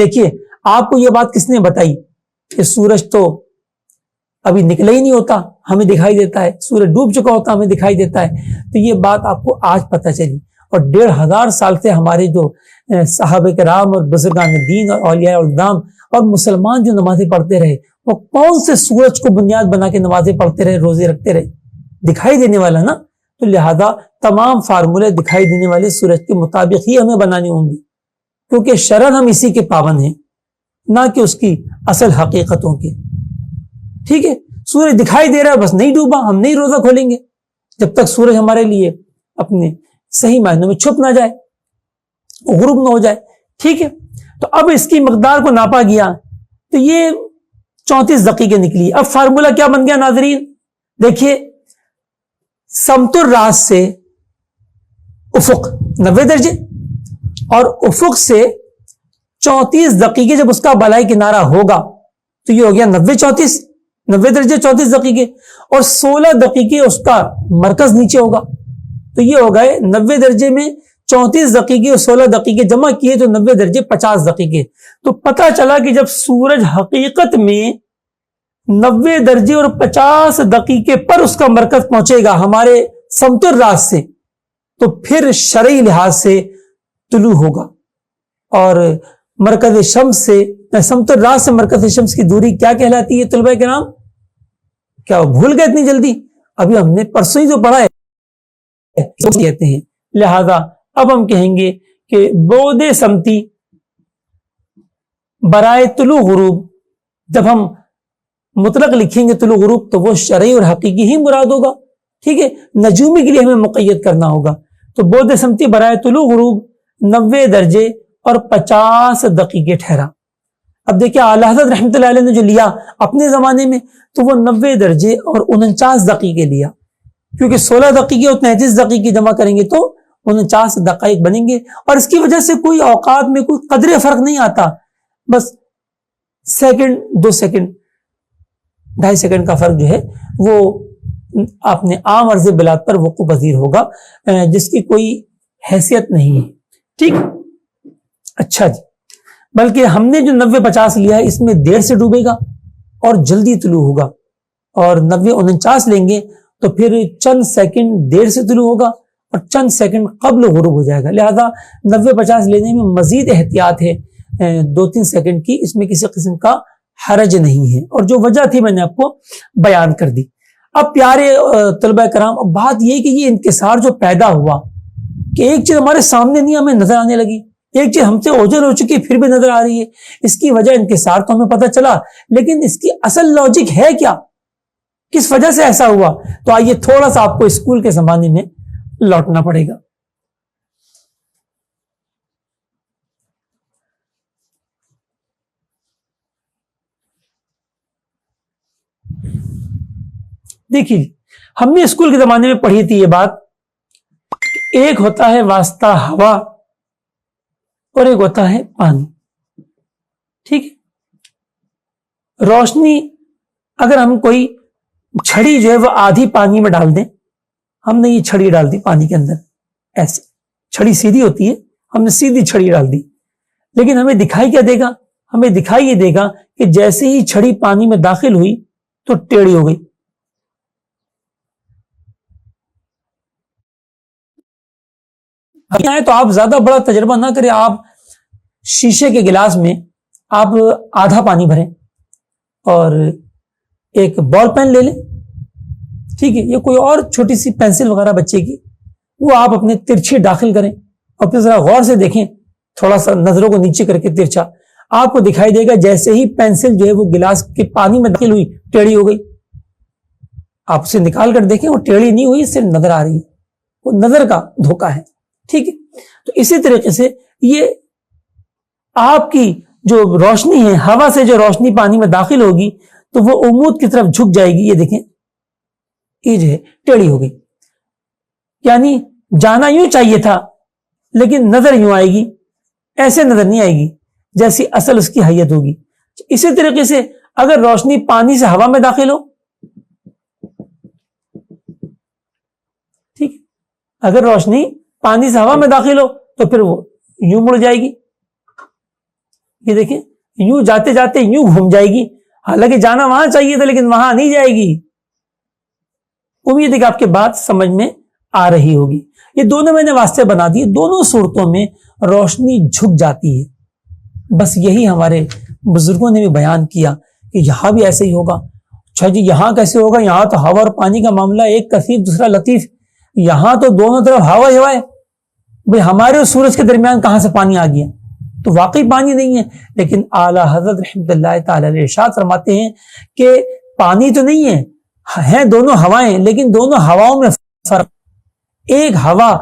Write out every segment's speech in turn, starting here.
دیکھیے، آپ کو یہ بات کس نے بتائی کہ سورج تو ابھی نکلا ہی نہیں ہوتا، ہمیں دکھائی دیتا ہے، سورج ڈوب چکا ہوتا، ہمیں دکھائی دیتا ہے۔ تو یہ بات آپ کو آج پتہ چلی۔ اور ڈیڑھ ہزار سال سے ہمارے جو صحابہ کرام اور بزرگان دین اور اولیاء الدام اور مسلمان جو نمازیں پڑھتے رہے، وہ کون سے سورج کو بنیاد بنا کے نمازیں پڑھتے رہے، روزے رکھتے رہے؟ دکھائی دینے والا نا؟ تو لہذا تمام فارمولے دکھائی دینے والے سورج کے مطابق ہی ہمیں بنانی ہوں گی کیونکہ شرن ہم اسی کے پابند ہیں، نہ کہ اس کی اصل حقیقتوں کے۔ ٹھیک ہے سورج دکھائی دے رہا ہے، بس نہیں ڈوبا، ہم نہیں روزہ کھولیں گے۔ جب تک سورج ہمارے لیے اپنے صحیح معنوں میں چھپ نہ جائے، غروب نہ ہو جائے۔ ٹھیک ہے، تو اب اس کی مقدار کو ناپا گیا، تو یہ چونتیس دقیقے نکلی۔ اب فارمولا کیا بن گیا ناظرین؟ دیکھیے سمتر راس سے افق نبے درجے۔ اور افق سے چونتیس دقیقے جب اس کا بلائی کنارہ ہوگا، تو یہ ہو گیا نبے چونتیس نبے درجے چونتیس دقیقے، اور سولہ دقیقے اس کا مرکز نیچے ہوگا۔ تو یہ ہو گئے نبے درجے میں چونتیس دقیقے اور سولہ دقیقے جمع کیے، تو نبے درجے پچاس دقیقے۔ تو پتا چلا کہ جب سورج حقیقت میں نبے درجے اور پچاس دقیقے پر اس کا مرکز پہنچے گا ہمارے سمتر راز سے، تو پھر شرعی لحاظ سے طلوع ہوگا۔ اور مرکز شمس سے سمتر راز سے مرکز شمس کی دوری کیا کہلاتی ہے طلبہ کے نام کیا وہ بھول گئے اتنی جلدی؟ ابھی ہم نے پرسوں ہی تو پڑھا ہے کہتے ہیں۔ لہذا اب ہم کہیں گے کہ بود سمتی برائے طلوع غروب، جب ہم مطلق لکھیں گے طلوع غروب تو وہ شرعی اور حقیقی ہی مراد ہوگا۔ ٹھیک ہے؟ نجومی کے لیے ہمیں مقید کرنا ہوگا۔ تو بود سمتی برائے طلوع غروب نوے درجے اور پچاس دقیقے ٹھہرا۔ اب دیکھیں اعلی حضرت رحمۃ اللہ علیہ نے جو لیا اپنے زمانے میں، تو وہ نوے درجے اور انچاس دقیقے لیا۔ کیونکہ سولہ دقیقے اور تینتیس دقیقے جمع کریں گے تو انچاس دقائق بنیں گے۔ اور اس کی وجہ سے کوئی اوقات میں کوئی قدرے فرق نہیں آتا۔ بس سیکنڈ، دو سیکنڈ، ڈھائی سیکنڈ کا فرق جو ہے، وہ اپنے عام عرض بلاد پر وقوع پذیر ہوگا، جس کی کوئی حیثیت نہیں ہے۔ ٹھیک؟ اچھا جی۔ بلکہ ہم نے جو نوے پچاس لیا ہے، اس میں دیر سے ڈوبے گا اور جلدی طلوع ہوگا۔ اور نوے انچاس لیں گے تو پھر چند سیکنڈ دیر سے طلوع ہوگا اور چند سیکنڈ قبل غروب ہو جائے گا۔ لہذا نوے پچاس لینے میں مزید احتیاط ہے دو تین سیکنڈ کی۔ اس میں کسی قسم کا حرج نہیں ہے۔ اور جو وجہ تھی میں نے آپ کو بیان کر دی۔ اب پیارے طلبہ کرام اب بات یہ کہ یہ انکسار جو پیدا ہوا کہ ایک چیز ہمارے سامنے نہیں ہمیں نظر آنے لگی، ایک چیز ہم سے اوجل ہو چکی، پھر بھی نظر آ رہی ہے۔ اس کی وجہ انکسار تو ہمیں پتہ چلا، لیکن اس کی اصل لاجک ہے کیا؟ کس وجہ سے ایسا ہوا؟ تو آئیے تھوڑا سا آپ کو اسکول کے زمانے میں لوٹنا پڑے گا۔ دیکھیے، ہم نے اسکول کے زمانے میں پڑھی تھی یہ بات۔ ایک ہوتا ہے واسطہ ہوا اور ایک ہوتا ہے پانی۔ ٹھیک ہے۔ روشنی اگر ہم کوئی چھڑی جو ہے وہ آدھی پانی میں ڈال دیں، ہم نے یہ چھڑی ڈال دی پانی کے اندر۔ ایسے۔ چھڑی سیدھی ہوتی ہے، ہم نے سیدھی چھڑی ڈال دی۔ لیکن ہمیں دکھائی کیا دے گا؟ ہمیں دکھائی یہ دے گا کہ جیسے ہی چھڑی پانی میں داخل ہوئی تو ٹیڑھی ہو گئی۔ آئے تو آپ زیادہ بڑا تجربہ نہ کریں، آپ شیشے کے گلاس میں آپ آدھا پانی بھریں اور ایک بال پین لے لیں۔ ٹھیک ہے، یا کوئی اور چھوٹی سی پینسل وغیرہ بچے کی، وہ آپ اپنے ترچھی داخل کریں۔ اور پھر ذرا غور سے دیکھیں، تھوڑا سا نظروں کو نیچے کر کے ترچھا۔ آپ کو دکھائی دے گا، جیسے ہی پینسل جو ہے وہ گلاس کے پانی میں داخل ہوئی، ٹیڑھی ہو گئی۔ آپ اسے نکال کر دیکھیں، وہ ٹیڑھی نہیں ہوئی، صرف نظر آ رہی ہے۔ وہ نظر کا دھوکا ہے۔ ٹھیک ہے؟ تو اسی طریقے سے یہ آپ کی جو روشنی ہے، ہوا سے جو روشنی پانی میں داخل ہوگی، تو وہ امود کی طرف جھک جائے گی۔ یہ دیکھیں، یہ جو ہے ٹیڑھی ہو گئی۔ یعنی جانا یوں چاہیے تھا، لیکن نظر یوں آئے گی، ایسے نظر نہیں آئے گی جیسی اصل اس کی حیت ہوگی۔ اسی طریقے سے اگر روشنی پانی سے ہوا میں داخل ہو، ٹھیک۔ اگر روشنی پانی سے ہوا میں داخل ہو، تو پھر وہ یوں مڑ جائے گی۔ یہ دیکھیں، یوں جاتے جاتے یوں گھوم جائے گی۔ حالانکہ جانا وہاں چاہیے تھا، لیکن وہاں نہیں جائے گی۔ امید ہے کہ آپ کے بات سمجھ میں آ رہی ہوگی۔ یہ دونوں میں نے واسطے بنا دیے دونوں صورتوں میں روشنی جھک جاتی ہے۔ بس یہی ہمارے بزرگوں نے بھی بیان کیا کہ یہاں بھی ایسے ہی ہوگا۔ اچھا جی یہاں کیسے ہوگا؟ یہاں تو ہوا اور پانی کا معاملہ ایک کثیر، دوسرا لطیف۔ یہاں تو دونوں طرف ہوا ہی ہوا ہے۔ بھائی، ہمارے اور سورج کے درمیان کہاں سے پانی آ گیا؟ تو واقعی پانی نہیں ہے۔ لیکن اعلیٰ حضرت رحمت اللہ تعالی ارشاد فرماتے ہیں کہ پانی تو نہیں ہے، ہیں دونوں ہوائیں، لیکن دونوں ہواؤں میں فرق۔ ایک ہوا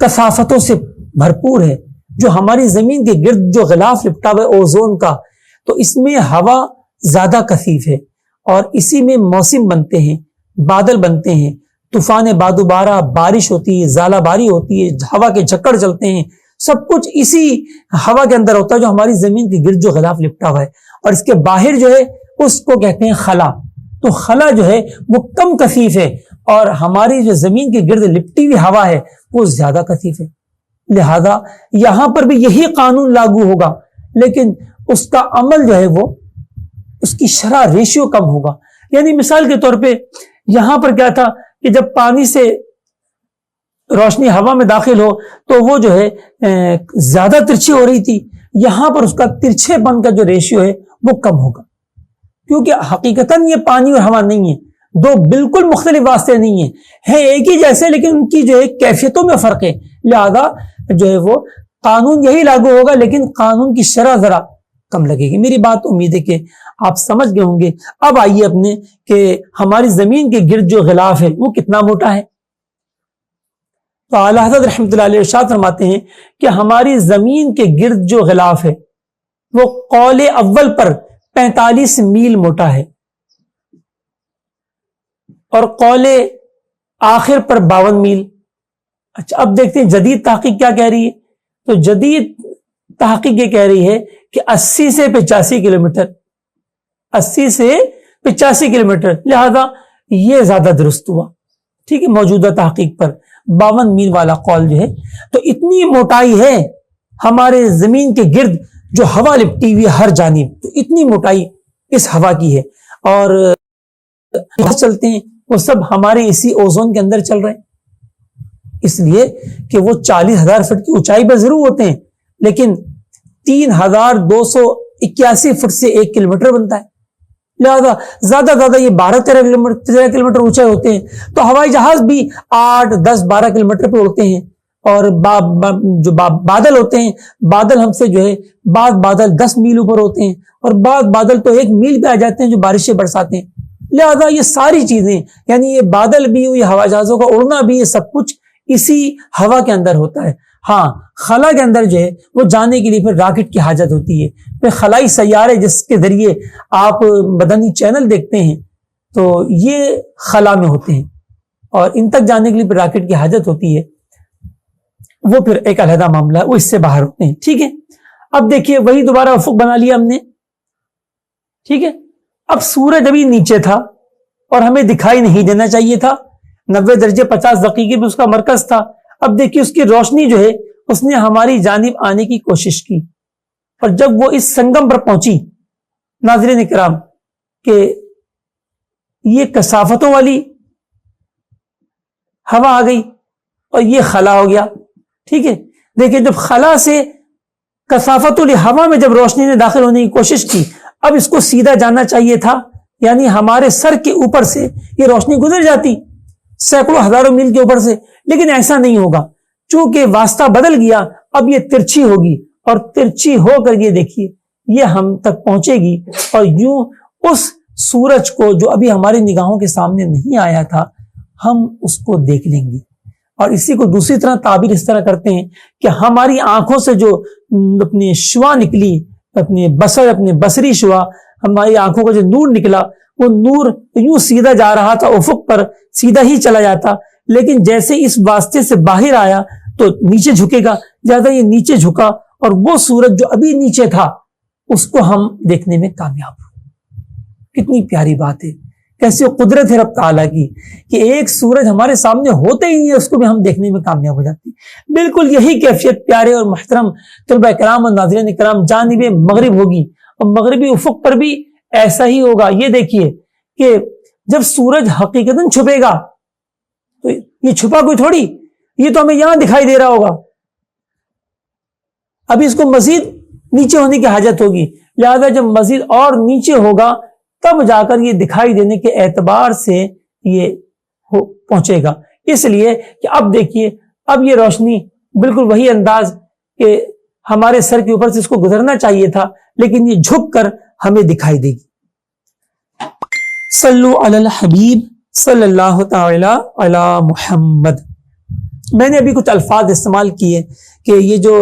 کثافتوں سے بھرپور ہے، جو ہماری زمین کے گرد جو غلاف لپٹا ہوا ہے، اوزون کا۔ تو اس میں ہوا زیادہ کثیف ہے اور اسی میں موسم بنتے ہیں، بادل بنتے ہیں۔ طوفان بادو بارہ بارش ہوتی ہے، زالہ باری ہوتی ہے، ہوا کے جھکڑ چلتے ہیں۔ سب کچھ اسی ہوا کے اندر ہوتا ہے جو ہماری زمین کے گرد جو غلاف لپٹا ہوا ہے۔ اور اس کے باہر جو ہے، اس کو کہتے ہیں خلا۔ تو خلا جو ہے، وہ کم کثیف ہے اور ہماری جو زمین کے گرد لپٹی ہوئی ہوا ہے، وہ زیادہ کثیف ہے۔ لہذا یہاں پر بھی یہی قانون لاگو ہوگا، لیکن اس کا عمل جو ہے، وہ اس کی شرح ریشیو کم ہوگا۔ یعنی مثال کے طور پہ، یہاں پر کیا تھا؟ کہ جب پانی سے روشنی ہوا میں داخل ہو تو وہ جو ہے زیادہ ترچھی ہو رہی تھی۔ یہاں پر اس کا ترچھے پن کا جو ریشیو ہے، وہ کم ہوگا۔ کیونکہ حقیقت یہ پانی اور ہوا نہیں ہے۔ دو بالکل مختلف واسطے نہیں ہیں۔ ہے ایک ہی جیسے، لیکن ان کی جو ہے کیفیتوں میں فرق ہے۔ لہذا جو ہے وہ قانون یہی لاگو ہوگا، لیکن قانون کی شرح ذرا کم لگے گی۔ میری بات امید ہے کہ آپ سمجھ گئے ہوں گے۔ اب آئیے اپنے کہ ہماری زمین کے گرد جو غلاف ہے وہ کتنا موٹا ہے۔ تو اعلیٰ حضرت رحمۃ اللہ علیہ ارشاد فرماتے ہیں کہ ہماری زمین کے گرد جو غلاف ہے وہ قول اول پر پینتالیس میل موٹا ہے۔ اور قول آخر پر باون میل۔ اچھا اب دیکھتے ہیں جدید تحقیق کیا کہہ رہی ہے۔ تو جدید تحقیق یہ کہہ رہی ہے کہ اسی سے پچاسی کلو میٹر، اسی سے پچاسی کلو میٹر، لہذا یہ زیادہ درست ہوا۔ ٹھیک ہے، موجودہ تحقیق پر باون میل والا قول جو ہے، تو اتنی موٹائی ہے ہمارے زمین کے گرد جو ہوا لپٹی ہوئی ہر جانب، تو اتنی موٹائی اس ہوا کی ہے۔ اور چلتے ہیں، وہ سب ہمارے اسی اوزون کے اندر چل رہے ہیں۔ اس لیے کہ وہ چالیس ہزار فٹ کی اونچائی پر ضرور ہوتے ہیں۔ لیکن تین ہزار دو سو اکیاسی فٹ سے ایک کلو میٹر بنتا ہے۔ لہٰذا زیادہ زیادہ یہ بارہ تیرہ کلو میٹر تیرہ کلو میٹر اونچے ہوتے ہیں۔ تو ہوائی جہاز بھی آٹھ، دس، بارہ کلو میٹر پہ اڑتے ہیں۔ اور با با، جو با، بادل ہوتے ہیں، بادل ہم سے جو ہے بعض بادل دس میل اوپر ہوتے ہیں۔ اور بعض بادل تو ایک میل پہ آ جاتے ہیں جو بارشیں برساتے ہیں۔ لہذا یہ ساری چیزیں یعنی یہ بادل بھی، یہ ہوائی جہازوں کا اڑنا بھی، یہ سب کچھ اسی ہوا کے اندر ہوتا ہے۔ ہاں خلا کے اندر جو ہے، وہ جانے کے لیے پھر راکٹ کی حاجت ہوتی ہے۔ پھر خلائی سیارے جس کے ذریعے آپ بدنی چینل دیکھتے ہیں، تو یہ خلا میں ہوتے ہیں۔ اور ان تک جانے کے لیے پھر راکٹ کی حاجت ہوتی ہے۔ وہ پھر ایک علیحدہ معاملہ ہے، وہ اس سے باہر ہوتے ہیں۔ ٹھیک ہے؟ اب دیکھیے، وہی دوبارہ افق بنا لیا ہم نے۔ ٹھیک ہے؟ اب سورج ابھی نیچے تھا اور ہمیں دکھائی نہیں دینا چاہیے تھا۔ نبے درجے پچاس دقیقے بھی اس کا مرکز تھا۔ اب دیکھیے اس کی روشنی جو ہے، اس نے ہماری جانب آنے کی کوشش کی۔ اور جب وہ اس سنگم پر پہنچی، ناظرین کرام، کہ یہ کسافتوں والی ہوا آ گئی اور یہ خلا ہو گیا۔ ٹھیک ہے؟ دیکھیں جب خلا سے کسافت والی ہوا میں جب روشنی نے داخل ہونے کی کوشش کی، اب اس کو سیدھا جاننا چاہیے تھا یعنی ہمارے سر کے اوپر سے یہ روشنی گزر جاتی۔ سینکڑوں ہزاروں میل کے اوپر سے، لیکن ایسا نہیں ہوگا۔ چونکہ واسطہ بدل گیا، اب یہ ترچھی ہوگی۔ اور ترچھی ہو کر یہ دیکھیے، یہ ہم تک پہنچے گی۔ اور یوں اس سورج کو جو ابھی ہماری نگاہوں کے سامنے نہیں آیا تھا، ہم اس کو دیکھ لیں گے۔ اور اسی کو دوسری طرح تعبیر اس طرح کرتے ہیں کہ ہماری آنکھوں سے جو اپنی شوا نکلی، اپنے بسر اپنے بصری شوا ہماری آنکھوں کا جو نور نکلا، وہ نور یوں سیدھا جا رہا تھا، افق پر سیدھا ہی چلا جاتا۔ لیکن جیسے اس واسطے سے باہر آیا تو نیچے جھکے گا، زیادہ یہ نیچے جھکا اور وہ سورج جو ابھی نیچے تھا، اس کو ہم دیکھنے میں کامیاب ہو کتنی پیاری بات ہے۔ کیسی قدرت ہے رب تعالیٰ کی کہ ایک سورج ہمارے سامنے ہوتے ہی نہیں ہے، اس کو بھی ہم دیکھنے میں کامیاب ہو جاتی بالکل یہی کیفیت پیارے اور محترم طلبہ کرام اور ناظرین کرام جانب مغرب ہوگی۔ اور مغربی افق پر بھی ایسا ہی ہوگا۔ یہ دیکھیے کہ جب سورج حقیقت چھپے گا، تو یہ چھپا کوئی تھوڑی؟ یہ تو ہمیں یہاں دکھائی دے رہا ہوگا۔ ابھی اس کو مزید نیچے ہونے کی حاجت ہوگی۔ لہذا جب مزید اور نیچے ہوگا، تب جا کر یہ دکھائی دینے کے اعتبار سے یہ پہنچے گا۔ اس لیے کہ اب دیکھیے، اب یہ روشنی بالکل وہی انداز کہ ہمارے سر کے اوپر سے اس کو گزرنا چاہیے تھا، لیکن یہ جھک کر ہمیں دکھائی دے گی۔ صلو علی الحبیب صلی اللہ تعالی علی محمد۔ میں نے ابھی کچھ الفاظ استعمال کیے کہ یہ جو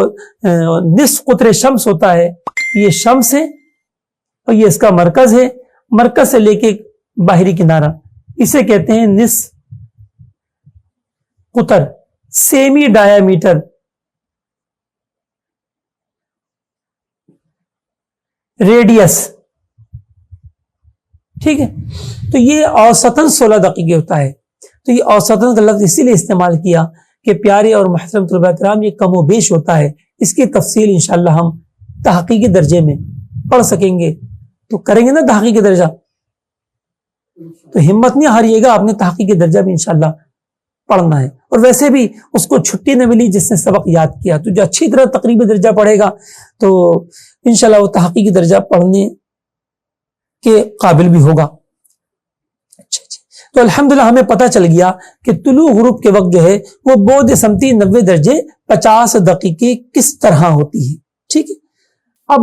نصف قطر شمس ہوتا ہے، یہ شمس ہے اور یہ اس کا مرکز ہے۔ مرکز سے لے کے باہری کنارہ۔ اسے کہتے ہیں نس قطر سیمی ڈایا میٹر ریڈیس۔ ٹھیک ہے؟ تو یہ اوسطن سولہ دقیقے ہوتا ہے۔ تو یہ اوسطن کا لفظ اسی لیے استعمال کیا کہ پیارے اور محترم طلبہ کرام، یہ کم و بیش ہوتا ہے۔ اس کی تفصیل انشاءاللہ ہم تحقیقی درجے میں پڑھ سکیں گے۔ تو کریں گے نا تحقیق درجہ؟ تو ہمت نہیں ہاریے گا، آپ نے تحقیق درجہ بھی انشاءاللہ پڑھنا ہے۔ اور ویسے بھی اس کو چھٹی نہ ملی جس نے سبق یاد کیا۔ تو جو اچھی طرح تقریبی درجہ پڑھے گا، تو انشاءاللہ وہ تحقیقی درجہ پڑھنے کے قابل بھی ہوگا۔ اچھا اچھا۔ تو الحمدللہ ہمیں پتہ چل گیا کہ طلوع غروب کے وقت جو ہے، وہ بود سمتی نوے درجے پچاس دقیقے کس طرح ہوتی ہے۔ ٹھیک ہے؟